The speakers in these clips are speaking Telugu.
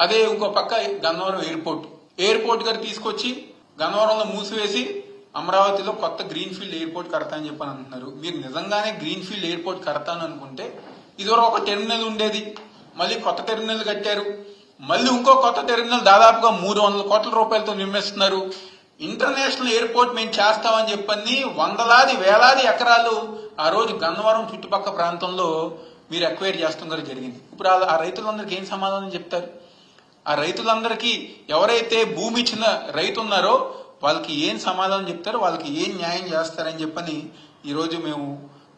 అదే ఇంకో పక్క గన్నవరం ఎయిర్పోర్ట్. ఎయిర్పోర్ట్ గారు తీసుకొచ్చి గన్నవరంలో మూసివేసి అమరావతిలో కొత్త గ్రీన్ ఫీల్డ్ ఎయిర్పోర్ట్ కడతా అని చెప్పని అంటున్నారు. మీరు నిజంగానే గ్రీన్ ఫీల్డ్ ఎయిర్పోర్ట్ కడతాను అనుకుంటే ఇదివరకు ఒక టెర్మినల్ ఉండేది. మళ్ళీ కొత్త టెర్మినల్ కట్టారు. మళ్ళీ ఇంకో కొత్త టెర్మినల్ దాదాపుగా మూడు వందల కోట్ల రూపాయలతో నిర్మిస్తున్నారు. ఇంటర్నేషనల్ ఎయిర్పోర్ట్ మేము చేస్తామని చెప్పని వందలాది వేలాది ఎకరాలు ఆ రోజు గన్నవరం చుట్టుపక్కల ప్రాంతంలో మీరు ఎక్వైర్ చేస్తాం జరిగింది. ఇప్పుడు ఆ రైతులందరికీ ఏం సమాధానం చెప్తారు? ఆ రైతులందరికీ ఎవరైతే భూమి ఇచ్చిన రైతు ఉన్నారో వాళ్ళకి ఏం సమాధానం చెప్తారో వాళ్ళకి ఏం న్యాయం చేస్తారని చెప్పని ఈరోజు మేము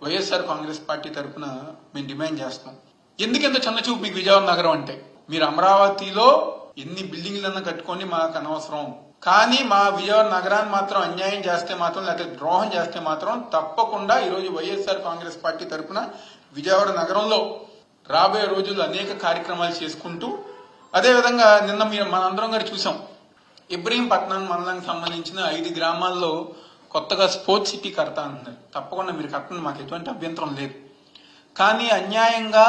వైఎస్ఆర్ కాంగ్రెస్ పార్టీ తరఫున మేము డిమాండ్ చేస్తాం. ఎందుకెంత చిన్నచూపు మీకు విజయవాడ నగరం అంటే? మీరు అమరావతిలో ఎన్ని బిల్డింగ్లన్నా కట్టుకొని మాకు అనవసరం. కానీ మా విజయవాడ నగరాన్ని మాత్రం అన్యాయం చేస్తే మాత్రం లేకపోతే ద్రోహం చేస్తే మాత్రం తప్పకుండా ఈరోజు వైఎస్ఆర్ కాంగ్రెస్ పార్టీ తరఫున విజయవాడ నగరంలో రాబోయే రోజుల్లో అనేక కార్యక్రమాలు చేసుకుంటూ అదేవిధంగా నిన్న మీరు మనందరం గారు చూసాం. ఇబ్రహీంపట్నం మండలానికి సంబంధించిన ఐదు గ్రామాల్లో కొత్తగా స్పోర్ట్స్ సిటీ కడతా అంటున్నారు తప్పకుండా మీరు కట్టండి మాకు ఎటువంటి అభ్యంతరం లేదు. కానీ అన్యాయంగా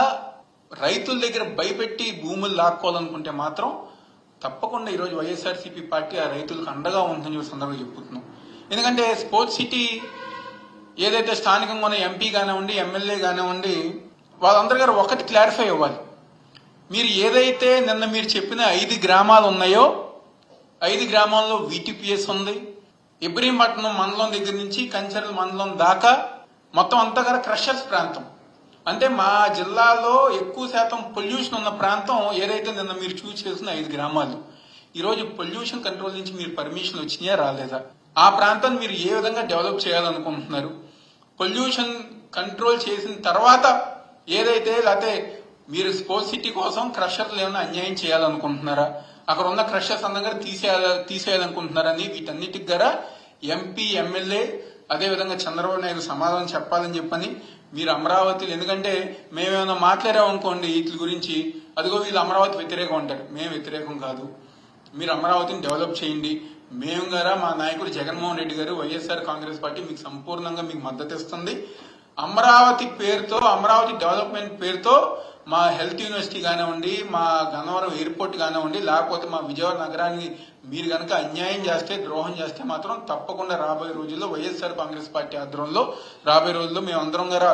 రైతుల దగ్గర భయపెట్టి భూములు లాక్కోవాలనుకుంటే మాత్రం తప్పకుండా ఈరోజు వైఎస్ఆర్సీపీ పార్టీ ఆ రైతులకు అండగా ఉందని చెప్పి సందర్భంగా చెప్పుకుంటున్నాం. ఎందుకంటే స్పోర్ట్స్ సిటీ ఏదైతే స్థానికంగా ఉన్న ఎంపీ కానివ్వండి ఎమ్మెల్యే కానివ్వండి వాళ్ళందరి గారు ఒకటి క్లారిఫై అవ్వాలి. మీరు ఏదైతే నిన్న మీరు చెప్పిన ఐదు గ్రామాలు ఉన్నాయో ఐదు గ్రామాల్లో వీటీపీఎస్ ఉంది ఇబ్రహీంపట్నం మండలం దగ్గర నుంచి కంచర్ల మండలం దాకా మొత్తం అంతా కూడా క్రషర్స్ ప్రాంతం. అంటే మా జిల్లాలో ఎక్కువ శాతం పొల్యూషన్ ఉన్న ప్రాంతం ఏదైతే నిన్న మీరు చూస్ చేసిన ఐదు గ్రామాలు. ఈరోజు పొల్యూషన్ కంట్రోల్ నుంచి మీరు పర్మిషన్ వచ్చినాయా రాలేదా? ఆ ప్రాంతాన్ని మీరు ఏ విధంగా డెవలప్ చేయాలనుకుంటున్నారు? పొల్యూషన్ కంట్రోల్ చేసిన తర్వాత ఏదైతే లేకపోతే మీరు స్పోర్ట్స్ సిటీ కోసం క్రషర్లు ఏమైనా అన్యాయం చేయాలనుకుంటున్నారా? అక్కడ ఉన్న క్రషర్స్ అందరికీ తీసేయాలి తీసేయాలనుకుంటున్నారని వీటన్నిటికి గరా ఎంపీ ఎమ్మెల్యే అదేవిధంగా చంద్రబాబు నాయుడు సమాధానం చెప్పాలని చెప్పని మీరు అమరావతిలో. ఎందుకంటే మేమేమైనా మాట్లాడామనుకోండి వీటి గురించి అదిగో వీళ్ళు అమరావతి వ్యతిరేకం అంటారు. మేము వ్యతిరేకం కాదు. మీరు అమరావతిని డెవలప్ చేయండి. మేము గారా మా నాయకుడు జగన్మోహన్ రెడ్డి గారు వైఎస్ఆర్ కాంగ్రెస్ పార్టీ మీకు సంపూర్ణంగా మీకు మద్దతు ఇస్తుంది. అమరావతి పేరుతో అమరావతి డెవలప్మెంట్ పేరుతో మా హెల్త్ యూనివర్సిటీ కానివ్వండి మా గన్నవరం ఎయిర్పోర్ట్ కానివ్వండి లేకపోతే మా విజయవాడ నగరానికి మీరు కనుక అన్యాయం చేస్తే ద్రోహం చేస్తే మాత్రం తప్పకుండా రాబోయే రోజుల్లో వైఎస్ఆర్ కాంగ్రెస్ పార్టీ ఆధ్వర్యంలో రాబోయే రోజుల్లో మేము అందరం గారా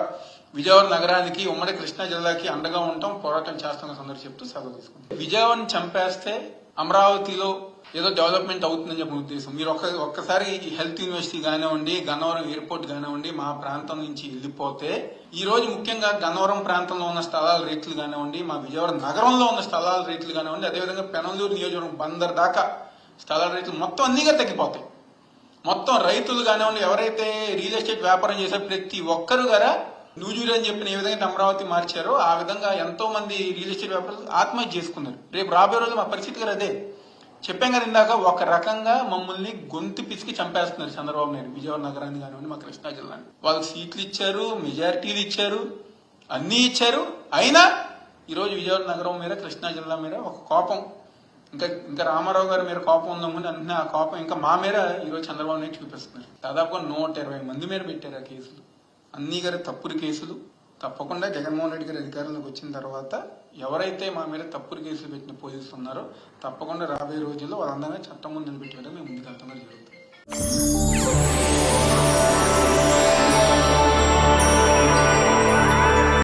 విజయవాడ నగరానికి ఉమ్మడి కృష్ణా జిల్లాకి అండగా ఉంటాం పోరాటం చేస్తాం సందర్భం చెప్తూ సెలవు తీసుకుంటాం. విజయవాడని చంపేస్తే అమరావతిలో ఏదో డెవలప్మెంట్ అవుతుందని చెప్పిన ఉద్దేశం మీరు ఒక్క ఒక్కసారి హెల్త్ యూనివర్సిటీ కానివ్వండి గన్నవరం ఎయిర్పోర్ట్ కానివ్వండి మా ప్రాంతం నుంచి వెళ్ళిపోతే ఈ రోజు ముఖ్యంగా గన్నవరం ప్రాంతంలో ఉన్న స్థలాల రేట్లు కానివ్వండి మా విజయవాడ నగరంలో ఉన్న స్థలాల రేట్లు కానివ్వండి అదేవిధంగా పెనందూరు నియోజకవర్గం బందర్ దాకా స్థలాల రేట్లు మొత్తం అన్నిగా తగ్గిపోతాయి. మొత్తం రైతులు కానివ్వండి ఎవరైతే రియల్ ఎస్టేట్ వ్యాపారం చేసే ప్రతి ఒక్కరు గారా నూజూరు అని చెప్పిన ఏ విధంగా అమరావతి మార్చారో ఆ విధంగా ఎంతో మంది రియల్ ఎస్టేట్ వ్యాపారులు ఆత్మహత్య చేసుకున్నారు. రేపు రాబోయే రోజు మా పరిస్థితి గారు అదే. చెప్పాం కదా ఇందాక ఒక రకంగా మమ్మల్ని గొంతు పిసికి చంపేస్తున్నారు చంద్రబాబు నాయుడు విజయవాడ నగరాన్ని కానివ్వండి మా కృష్ణా జిల్లాని. వాళ్ళకి సీట్లు ఇచ్చారు మెజారిటీలు ఇచ్చారు అన్నీ ఇచ్చారు. అయినా ఈరోజు విజయవాడ నగరం మీద కృష్ణా జిల్లా మీద ఒక కోపం. ఇంకా ఇంకా రామారావు గారి మీద కోపం ఉందనుకుంటే అన్న ఆ కోపం ఇంకా మా మీద ఈరోజు చంద్రబాబు నాయుడు చూపిస్తున్నారు. దాదాపుగా నూట ఇరవై మంది మీద పెట్టారు ఆ కేసులు. అన్ని గారి తప్పుడు కేసులు. తప్పకుండా జగన్మోహన్ రెడ్డి గారి అధికారంలోకి వచ్చిన తర్వాత ఎవరైతే మా మీద తప్పుడు కేసులు పెట్టిన పోలీసులు ఉన్నారో తప్పకుండా రాబోయే రోజుల్లో వాళ్ళందరినీ చట్టం ముందు నిలబెట్టి వెళ్ళడం మేము ముందుకు జరుగుతుంది.